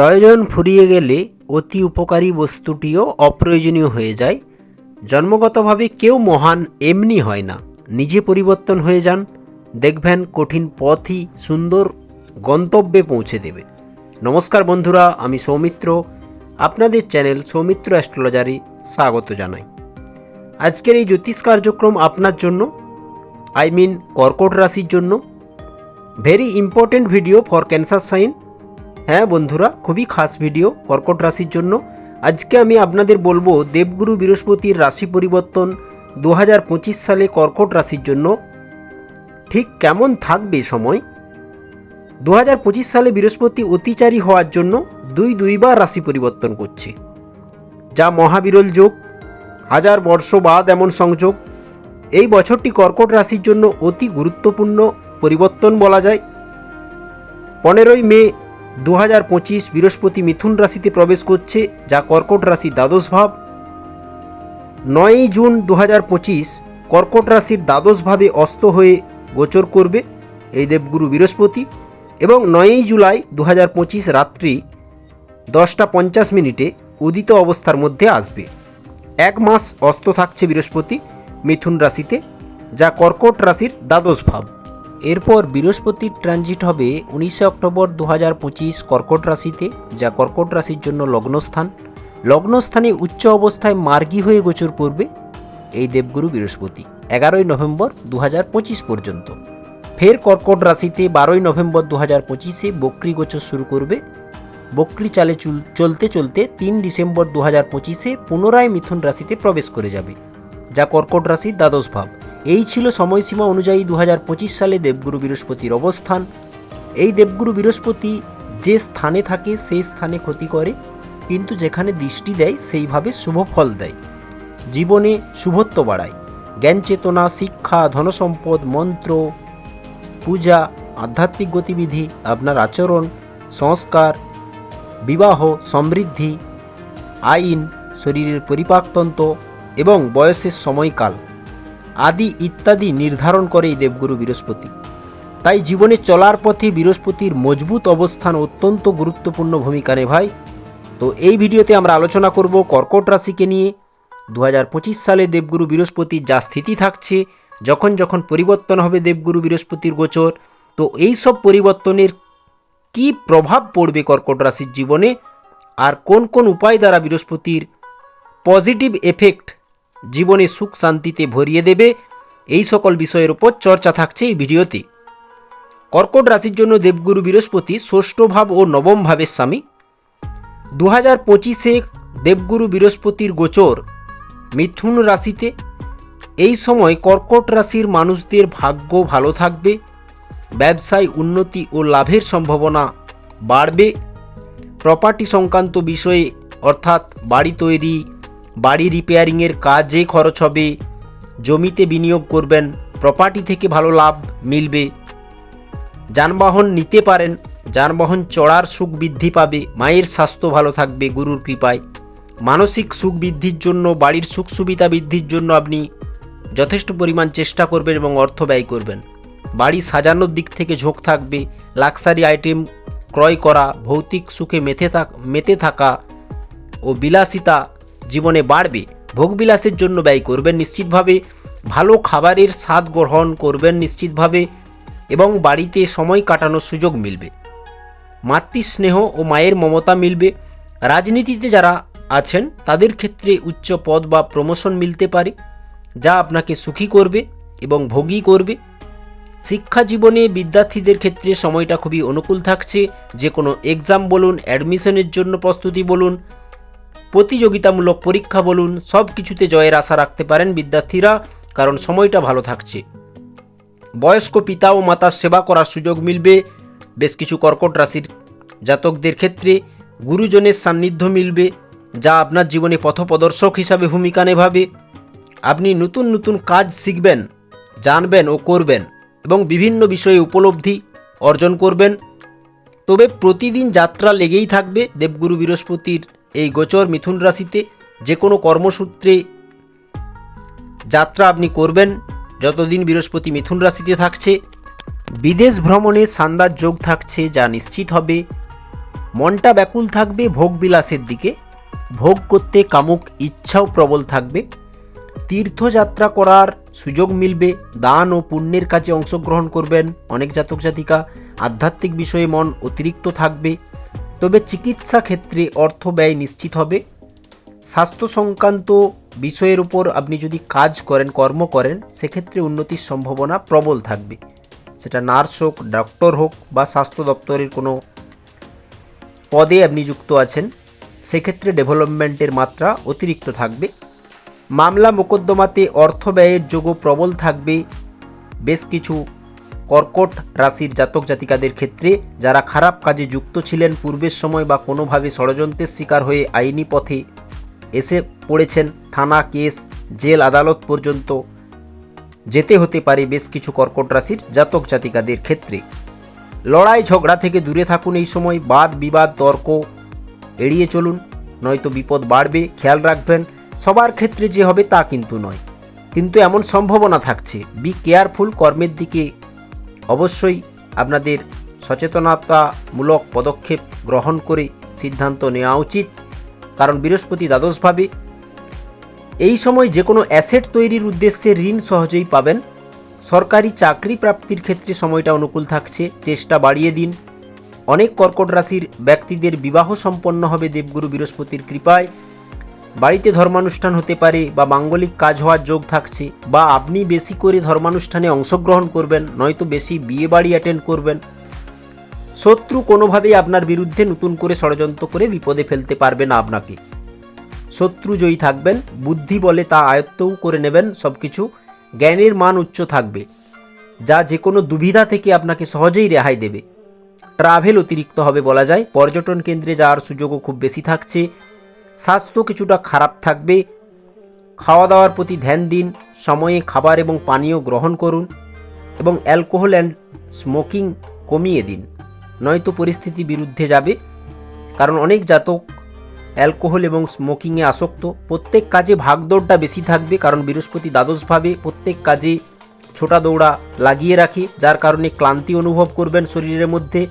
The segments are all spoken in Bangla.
প্রয়োজন ফুরিয়ে গেলে অতি উপকারী বস্তুটিও অপ্রয়োজনীয় হয়ে যায়। জন্মগতভাবে কেউ মহান এমনি হয় না। নিজে পরিবর্তন হয়ে যান। দেখবেন কঠিন পথই সুন্দর গন্তব্যে পৌঁছে দেবে। নমস্কার বন্ধুরা, আমি সৌমিত্র। আপনাদের চ্যানেল সৌমিত্র অ্যাস্ট্রোলজারে স্বাগত জানাই। আজকের এই জ্যোতিষ কার্যক্রম আপনার জন্য, আই মিন কর্কট রাশির জন্য। Very important video for cancer sign. হ্যাঁ বন্ধুরা, খুবই খাস ভিডিও কর্কট রাশির জন্য। আজকে আমি আপনাদের বলব, দেবগুরু বৃহস্পতির রাশি পরিবর্তন দু হাজার পঁচিশ সালে কর্কট রাশির জন্য। ঠিক কেমন থাকবে সময়? দু হাজার পঁচিশ সালে বৃহস্পতি অতিচারী হওয়ার জন্য দুই দুইবার রাশি পরিবর্তন করছে। যা মহাবিরল যোগ, হাজার বর্ষ বাদ এমন সংযোগ। এই বছরটি কর্কট রাশির জন্য অতি গুরুত্বপূর্ণ পরিবর্তন বলা যায়। পনেরোই মে দু হাজার পঁচিশ বৃহস্পতি মিথুন রাশিতে প্রবেশ করছে, যা কর্কট রাশি দ্বাদশ ভাব। নয়ই জুন দু হাজার পঁচিশ কর্কট রাশির দ্বাদশ ভাবে অস্ত হয়ে গোচর করবে এই দেবগুরু বৃহস্পতি এবং নয়ই জুলাই দু হাজার পঁচিশ রাত্রি দশটা পঞ্চাশ মিনিটে উদিত অবস্থার মধ্যে আসবে। এক মাস অস্ত থাকছে বৃহস্পতি মিথুন রাশিতে, যা কর্কট রাশির দ্বাদশ ভাব। এরপর বৃহস্পতির ট্রানজিট হবে উনিশে অক্টোবর দু হাজার পঁচিশ কর্কট রাশিতে, যা কর্কট রাশির জন্য লগ্নস্থান। লগ্নস্থানে উচ্চ অবস্থায় মার্গী হয়ে গোচর করবে এই দেবগুরু বৃহস্পতি, এগারোই নভেম্বর দু হাজার পঁচিশ পর্যন্ত। ফের কর্কট রাশিতে বারোই নভেম্বর দু হাজার পঁচিশে বক্রি গোচর শুরু করবে। বক্রি চালে চুল- চলতে চলতে তিন ডিসেম্বর দু হাজার পঁচিশে পুনরায় মিথুন রাশিতে প্রবেশ করে যাবে, যা কর্কট রাশির দ্বাদশ ভাব। এই ছিল সময়সীমা অনুযায়ী দু হাজার পঁচিশ সালে দেবগুরু বৃহস্পতির অবস্থান। এই দেবগুরু বৃহস্পতি যে স্থানে থাকে সেই স্থানে ক্ষতি করে, কিন্তু যেখানে দৃষ্টি দেয় সেইভাবে শুভ ফল দেয়। জীবনে শুভত্ব বাড়ায়। জ্ঞান চেতনা, শিক্ষা, ধনসম্পদ, মন্ত্র, পূজা, আধ্যাত্মিক গতিবিধি, আপনার আচরণ, সংস্কার, বিবাহ, সমৃদ্ধি, আইন, শরীরের পরিপাকতন্ত্র এবং বয়সের সময়কাল। আদি ইত্যাদি নির্ধারণ করে এই দেবগুরু বৃহস্পতি। তাই জীবনে চলার পথে বৃহস্পতির মজবুত অবস্থান অত্যন্ত গুরুত্বপূর্ণ ভূমিকা নেভায়। তো এই ভিডিওতে আমরা আলোচনা করব কর্কট রাশিকে নিয়ে। দু হাজার পঁচিশ সালে দেবগুরু বৃহস্পতির যা স্থিতি থাকছে, যখন যখন পরিবর্তন হবে দেবগুরু বৃহস্পতির গোচর, তো এই সব পরিবর্তনের কি প্রভাব পড়বে কর্কট রাশির জীবনে? আর কোন কোন উপায় দ্বারা বৃহস্পতির পজিটিভ এফেক্ট জীবনে সুখ শান্তিতে ভরিয়ে দেবে, এই সকল বিষয়ের উপর চর্চা থাকছে এই ভিডিওতে। কর্কট রাশির জন্য দেবগুরু বৃহস্পতি ষষ্ঠ ভাব ও নবম ভাবের স্বামী। দু হাজার পঁচিশে দেবগুরু বৃহস্পতির গোচর মিথুন রাশিতে। এই সময় কর্কট রাশির মানুষদের ভাগ্য ভালো থাকবে, ব্যবসায় উন্নতি ও লাভের সম্ভাবনা বাড়বে। প্রপার্টি সংক্রান্ত বিষয়ে অর্থাৎ বাড়ি তৈরি বাড়ি রিপেয়ারিংয়ের কাজে খরচ হবে, জমিতে বিনিয়োগ করবেন প্রপার্টি থেকে ভালো লাভ মিলবে। যানবাহন নিতে পারেন, যানবাহন চড়ার সুখ বৃদ্ধি পাবে, মায়ের স্বাস্থ্য ভালো থাকবে গুরুর কৃপায়। মানসিক সুখ বৃদ্ধির জন্য, বাড়ির সুখ সুবিধা বৃদ্ধির জন্য আপনি যথেষ্ট পরিমাণ চেষ্টা করবেন এবং অর্থ ব্যয় করবেন। বাড়ি সাজানোর দিক থেকে ঝোঁক থাকবে লাক্সারি আইটেম ক্রয় করা, ভৌতিক সুখে মেতে থাক, মেতে থাকা ও বিলাসিতা জীবনে বাড়বে। ভোগবিলাসের জন্য ব্যয় করবেন নিশ্চিতভাবে। ভালো খাবারের স্বাদ গ্রহণ করবেন নিশ্চিতভাবে। এবং বাড়িতে সময় কাটানোর সুযোগ মিলবে। মাতৃস্নেহ ও মায়ের মমতা মিলবে। রাজনীতিতে যারা আছেন, তাদের ক্ষেত্রে উচ্চ পদ বা প্রমোশন মিলতে পারে। যা আপনাকে সুখী করবে এবং ভোগী করবে। শিক্ষা জীবনে বিদ্যার্থীদের ক্ষেত্রে সময়টা খুবই অনুকূল থাকছে। যে কোনো এক্সাম বলুন অ্যাডমিশনের জন্য প্রস্তুতি বলুন। প্রতিযোগিতামূলক পরীক্ষা বলুন, সব কিছুতে জয়ের আশা রাখতে পারেন বিদ্যার্থীরা, কারণ সময়টা ভালো থাকছে। বয়স্ক পিতা ও মাতার সেবা করার সুযোগ মিলবে, বেশ কিছু কর্কট রাশির জাতকদের ক্ষেত্রে গুরুজনের সান্নিধ্য মিলবে, যা আপনার জীবনে পথপ্রদর্শক হিসাবে ভূমিকা নেভাবে। আপনি নতুন নতুন কাজ শিখবেন, জানবেন ও করবেন এবং বিভিন্ন বিষয়ে উপলব্ধি অর্জন করবেন। তবে প্রতিদিন যাত্রা লেগেই থাকবে দেবগুরু বৃহস্পতির এই গোচর মিথুন রাশিতে যে কোনো কর্মসূত্রে যাত্রা আপনি করবেন। যতদিন বৃহস্পতি মিথুন রাশিতে থাকছে, বিদেশ ভ্রমণে শানদার যোগ থাকছে যা নিশ্চিত হবে। মনটা ব্যাকুল থাকবে ভোগ বিলাসের দিকে। ভোগ করতে কামুক, ইচ্ছাও প্রবল থাকবে। তীর্থযাত্রা করার সুযোগ মিলবে। দান ও পুণ্যের কাজে অংশগ্রহণ করবেন অনেক জাতক জাতিকা। আধ্যাত্মিক বিষয়ে মন অতিরিক্ত থাকবে। তবে চিকিৎসা ক্ষেত্রে অর্থ ব্যয় নিশ্চিত হবে। স্বাস্থ্য সংক্রান্ত বিষয়ের উপর আপনি যদি কাজ করেন, কর্ম করেন, সেক্ষেত্রে উন্নতির সম্ভাবনা প্রবল থাকবে। সেটা নার্স হোক ডক্টর হোক বা স্বাস্থ্য দপ্তরের কোনো পদে আপনি যুক্ত আছেন, সেক্ষেত্রে ডেভেলপমেন্টের মাত্রা অতিরিক্ত থাকবে। মামলা মোকদ্দমাতে অর্থ ব্যয়ের যোগও প্রবল থাকবে। বেশ কিছু কর্কট রাশির জাতক জাতিকাদের ক্ষেত্রে যারা খারাপ কাজে যুক্ত ছিলেন পূর্বের সময় বা কোনোভাবে ষড়যন্ত্রের শিকার হয়ে আইনি পথে এসে পড়েছেন, থানা, কেস, জেল, আদালত পর্যন্ত যেতে হতে পারে বেশ কিছু কর্কট রাশির জাতক জাতিকাদের ক্ষেত্রে। লড়াই ঝগড়া থেকে দূরে থাকুন এই সময়, বাদ, বিবাদ, তর্ক এড়িয়ে চলুন, নয়তো বিপদ বাড়বে, খেয়াল রাখবেন, সবার ক্ষেত্রে যে হবে তা কিন্তু নয়। কিন্তু এমন সম্ভাবনা থাকছে বি কেয়ারফুল কর্মের দিকে অবশ্যই আপনাদের সচেতনতামূলক পদক্ষেপ গ্রহণ করে সিদ্ধান্ত নেওয়া উচিত। কারণ বৃহস্পতি দ্বাদশভাবে এই সময় যে কোনো অ্যাসেট তৈরির উদ্দেশ্যে ঋণ সহজেই পাবেন। সরকারি চাকরি প্রাপ্তির ক্ষেত্রে সময়টা অনুকূল থাকছে, চেষ্টা বাড়িয়ে দিন। অনেক কর্কট রাশির ব্যক্তিদের বিবাহ সম্পন্ন হবে দেবগুরু বৃহস্পতির কৃপায়। বাড়িতে ধর্মানুষ্ঠান হতে পারে বা মাঙ্গলিক কাজ হওয়ার যোগ থাকছে বা আপনি বেশি করে ধর্মানুষ্ঠানে অংশগ্রহণ করবেন, নয়তো বেশি বিয়ে বাড়ি অ্যাটেন্ড করবেন। শত্রু কোনোভাবেই আপনার বিরুদ্ধে নতুন করে ষড়যন্ত্র করে বিপদে ফেলতে পারবে না আপনাকে। শত্রু জয়ী থাকবেন, বুদ্ধি বলে তা আয়ত্তও করে নেবেন সব কিছু জ্ঞানের মান উচ্চ থাকবে। যা যে কোনো দুবিধা থেকে আপনাকে সহজেই রেহাই দেবে। ট্রাভেল অতিরিক্ত হবে বলা যায়। পর্যটন কেন্দ্রে যাওয়ার সুযোগও খুব বেশি থাকছে। স্বাস্থ্য কিছুটা খারাপ থাকবে। খাওয়া দাওয়ার প্রতি ধ্যান দিন, সময়ে খাবার এবং পানীয় গ্রহণ করুন এবং অ্যালকোহল অ্যান্ড স্মোকিং কমিয়ে দিন। নয়তো পরিস্থিতি বিরুদ্ধে যাবে, কারণ অনেক জাতক অ্যালকোহল এবং স্মোকিংয়ে আসক্ত। প্রত্যেক কাজে ভাগদৌড়টা বেশি থাকবে, কারণ বৃহস্পতি দ্বাদশভাবে প্রত্যেক কাজে ছোটা দৌড়া লাগিয়ে রাখে, যার কারণে ক্লান্তি অনুভব করবেন শরীরের মধ্যে।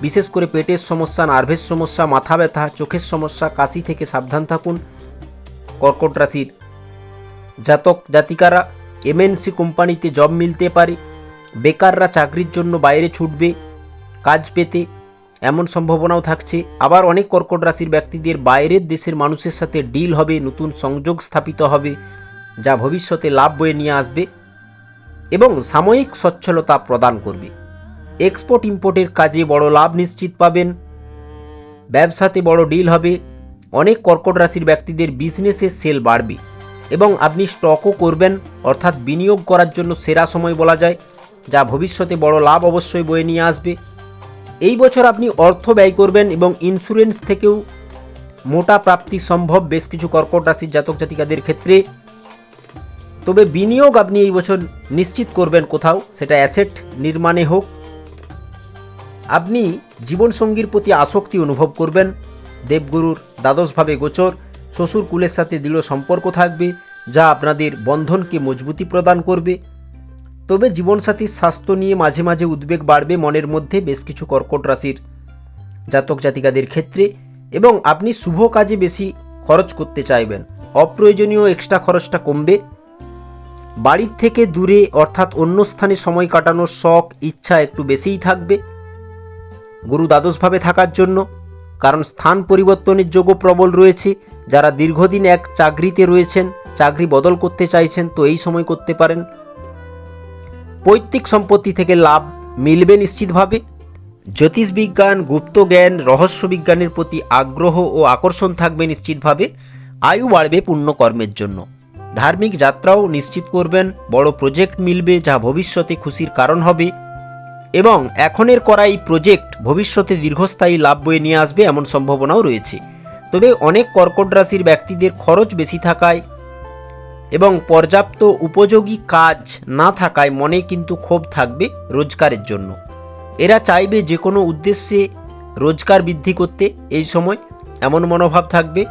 বিশেষ করে পেটের সমস্যা, নার্ভের সমস্যা, মাথা ব্যথা, চোখের সমস্যা, কাশি থেকে সাবধান থাকুন। কর্কট রাশির জাতক, জাতিকারা এমএনসি কোম্পানিতে জব মিলতে পারে। বেকাররা চাকরির জন্য বাইরে ছুটবে, কাজ পেতে এমন সম্ভাবনাও থাকছে। আবার অনেক কর্কট রাশির ব্যক্তিদের বাইরের দেশের মানুষের সাথে ডিল হবে, নতুন সংযোগ স্থাপিত হবে, যা ভবিষ্যতে লাভ বয়ে নিয়ে আসবে এবং সাময়িক সচ্ছলতা প্রদান করবে। এক্সপোর্ট ইম্পোর্টের কাজে বড় লাভ নিশ্চিত পাবেন। ব্যবসাতে বড় ডিল হবে। অনেক কর্কট রাশির ব্যক্তিদের বিজনেসে সেল বাড়বে এবং আপনি স্টকও করবেন, অর্থাৎ বিনিয়োগ করার জন্য সেরা সময় বলা যায়, যা ভবিষ্যতে বড় লাভ অবশ্যই বয়ে নিয়ে আসবে। এই বছর আপনি অর্থ ব্যয় করবেন এবং ইন্স্যুরেন্স থেকেও মোটা প্রাপ্তি সম্ভব বেশ কিছু কর্কট রাশির জাতক জাতিকাদের ক্ষেত্রে। তবে বিনিয়োগ আপনি এই বছর নিশ্চিত করবেন কোথাও, সেটা অ্যাসেট নির্মাণে হোক আপনি জীবনসঙ্গীর প্রতি আসক্তি অনুভব করবেন, দেবগুরুর দ্বাদশভাবে গোচর, শ্বশুর কুলের সাথে দৃঢ় সম্পর্ক থাকবে, যা আপনাদের বন্ধনকে মজবুতি প্রদান করবে। তবে জীবনসাথীর স্বাস্থ্য নিয়ে মাঝে মাঝে উদ্বেগ বাড়বে মনের মধ্যে বেশ কিছু কর্কট রাশির জাতক জাতিকাদের ক্ষেত্রে এবং আপনি শুভ কাজে বেশি খরচ করতে চাইবেন। অপ্রয়োজনীয় এক্সট্রা খরচটা কমবে। বাড়ির থেকে দূরে অর্থাৎ অন্য স্থানে সময় কাটানোর শখ, ইচ্ছা একটু বেশিই থাকবে। গুরু দ্বাদশভাবে থাকার জন্য, কারণ স্থান পরিবর্তনের যোগ্য প্রবল রয়েছে। যারা দীর্ঘদিন এক চাকরিতে রয়েছেন, চাকরি বদল করতে চাইছেন, তো এই সময় করতে পারেন। পৈতৃক সম্পত্তি থেকে লাভ মিলবে নিশ্চিতভাবে। জ্যোতিষবিজ্ঞান গুপ্ত জ্ঞান রহস্য বিজ্ঞানের প্রতি আগ্রহ ও আকর্ষণ থাকবে নিশ্চিতভাবে। আয়ু বাড়বে পুণ্যকর্মের জন্য। ধার্মিক যাত্রাও নিশ্চিত করবেন। বড় প্রজেক্ট মিলবে যা ভবিষ্যতে খুশির কারণ হবে। এবং এখনের করা এই প্রজেক্ট ভবিষ্যতে দীর্ঘস্থায়ী লাভ বয়ে নিয়ে আসবে এমন সম্ভাবনাও রয়েছে। তবে অনেক কর্কট রাশির ব্যক্তিদের খরচ বেশি থাকায় এবং পর্যাপ্ত উপযোগী কাজ না থাকায় মনে কিন্তু ক্ষোভ থাকবে রোজগারের জন্য। এরা চাইবে যে কোনো উদ্দেশ্যে রোজগার বৃদ্ধি করতে এই সময় এমন মনোভাব থাকবে।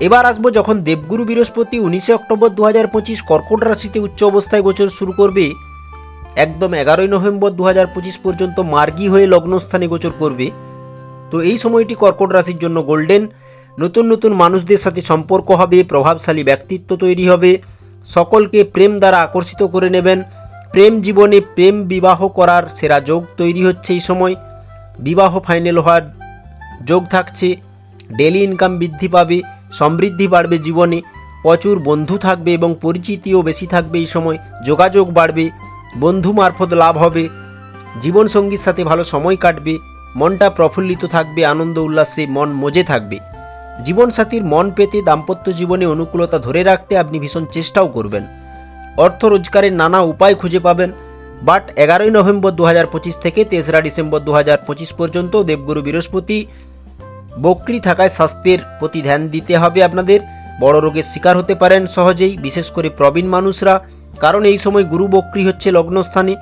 এবার আসব যখন দেবগুরু বৃহস্পতি উনিশে অক্টোবর দু হাজার পঁচিশ কর্কট রাশিতে উচ্চ অবস্থায় গোচর শুরু করবে একদম এগারোই নভেম্বর দু হাজার পঁচিশ পর্যন্ত মার্গী হয়ে লগ্নস্থানে গোচর করবে। তো এই সময়টি কর্কট রাশির জন্য গোল্ডেন। নতুন নতুন মানুষদের সাথে সম্পর্ক হবে, প্রভাবশালী ব্যক্তিত্ব তৈরি হবে। সকলকে প্রেম দ্বারা আকর্ষিত করে নেবেন। প্রেম জীবনে প্রেম বিবাহ করার সেরা যোগ তৈরি হচ্ছে এই সময়। বিবাহ ফাইনাল হওয়ার যোগ থাকছে। ডেলি ইনকাম বৃদ্ধি পাবে, সমৃদ্ধি বাড়বে জীবনে। প্রচুর বন্ধু থাকবে এবং পরিচিতিও বেশি থাকবে এই সময়। যোগাযোগ বাড়বে। বন্ধু মারফত লাভ হবে। জীবনসঙ্গীর সাথে ভালো সময় কাটবে। মনটা প্রফুল্লিত থাকবে, আনন্দ উল্লাসে মন মজে থাকবে। জীবনসাথীর মন পেতে দাম্পত্য জীবনে অনুকূলতা ধরে রাখতে আপনি ভীষণ চেষ্টাও করবেন। অর্থ রোজগারের নানা উপায় খুঁজে পাবেন। বাট এগারোই নভেম্বর দু থেকে তেসরা ডিসেম্বর দু পর্যন্ত দেবগুরু বৃহস্পতি বকরি থাকায় স্বাস্থ্যের প্রতি ধ্যান দিতে হবে আপনাদের। বড় রোগের শিকার হতে পারেন সহজেই। বিশেষ করে প্রবীণ মানুষরা কারণ এই সময় গুরু বকরি হচ্ছে লগ্নস্থানে।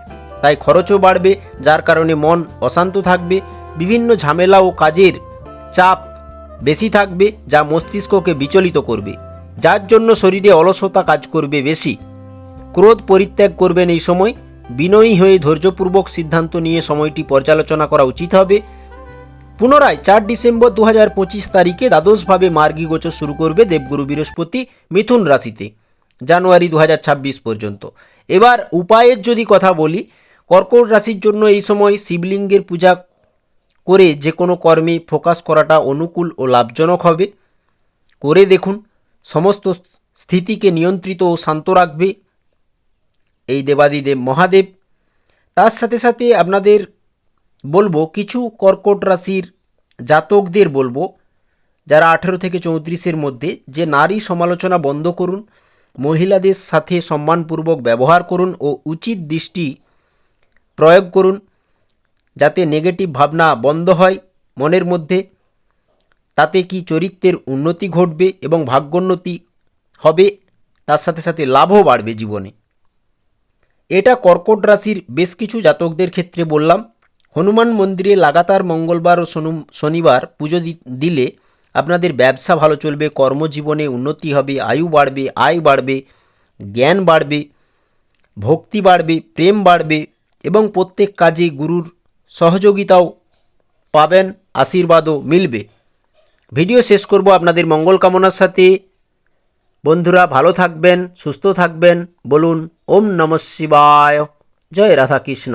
তাই খরচও বাড়বে, যার কারণে মন অশান্ত থাকবে। বিভিন্ন ঝামেলা ও কাজের চাপ বেশি থাকবে, যা মস্তিষ্ককে বিচলিত করবে। যার জন্য শরীরে অলসতা কাজ করবে বেশি। ক্রোধ পরিত্যাগ করবেন এই সময়। বিনয়ী হয়ে ধৈর্যপূর্বক সিদ্ধান্ত নিয়ে সময়টি পর্যালোচনা করা উচিত হবে। পুনরায় চার ডিসেম্বর দু হাজার পঁচিশ তারিখে দ্বাদশভাবে মার্গী গোচর শুরু করবে দেবগুরু বৃহস্পতি মিথুন রাশিতে। জানুয়ারি দু হাজার ছাব্বিশ পর্যন্ত। এবার উপায়ের যদি কথা বলি, কর্কট রাশির জন্য এই সময় শিবলিঙ্গের পূজা করে যে কোনো কর্মে ফোকাস করাটা অনুকূল ও লাভজনক হবে। করে দেখুন, সমস্ত স্থিতিকে নিয়ন্ত্রিত ও শান্ত রাখবে এই দেবাদিদেব মহাদেব। তার সাথে সাথে আপনাদের বলব, কিছু কর্কট রাশির জাতকদের বলব, যারা আঠেরো থেকে চৌত্রিশের মধ্যে, যে নারী সমালোচনা বন্ধ করুন মহিলাদের সাথে সম্মানপূর্বক ব্যবহার করুন ও উচিত দৃষ্টি প্রয়োগ করুন, যাতে নেগেটিভ ভাবনা বন্ধ হয় মনের মধ্যে। তাতে কি চরিত্রের উন্নতি ঘটবে এবং ভাগ্যোন্নতি হবে, তার সাথে সাথে লাভও বাড়বে জীবনে। এটা কর্কট রাশির বেশ কিছু জাতকদের ক্ষেত্রে বললাম। হনুমান মন্দিরে লাগাতার মঙ্গলবার ও শনু- শনিবার পুজো দিলে আপনাদের ব্যবসা ভালো চলবে, কর্মজীবনে উন্নতি হবে, আয়ু বাড়বে, আয় বাড়বে, জ্ঞান বাড়বে, ভক্তি বাড়বে, প্রেম বাড়বে এবং প্রত্যেক কাজে গুরুর সহযোগিতাও পাবেন, আশীর্বাদও মিলবে। ভিডিও শেষ করব আপনাদের মঙ্গল কামনার সাথে। বন্ধুরা, ভালো থাকবেন, সুস্থ থাকবেন, বলুন, ওম নমঃ শিবায়। জয় রাধা কৃষ্ণ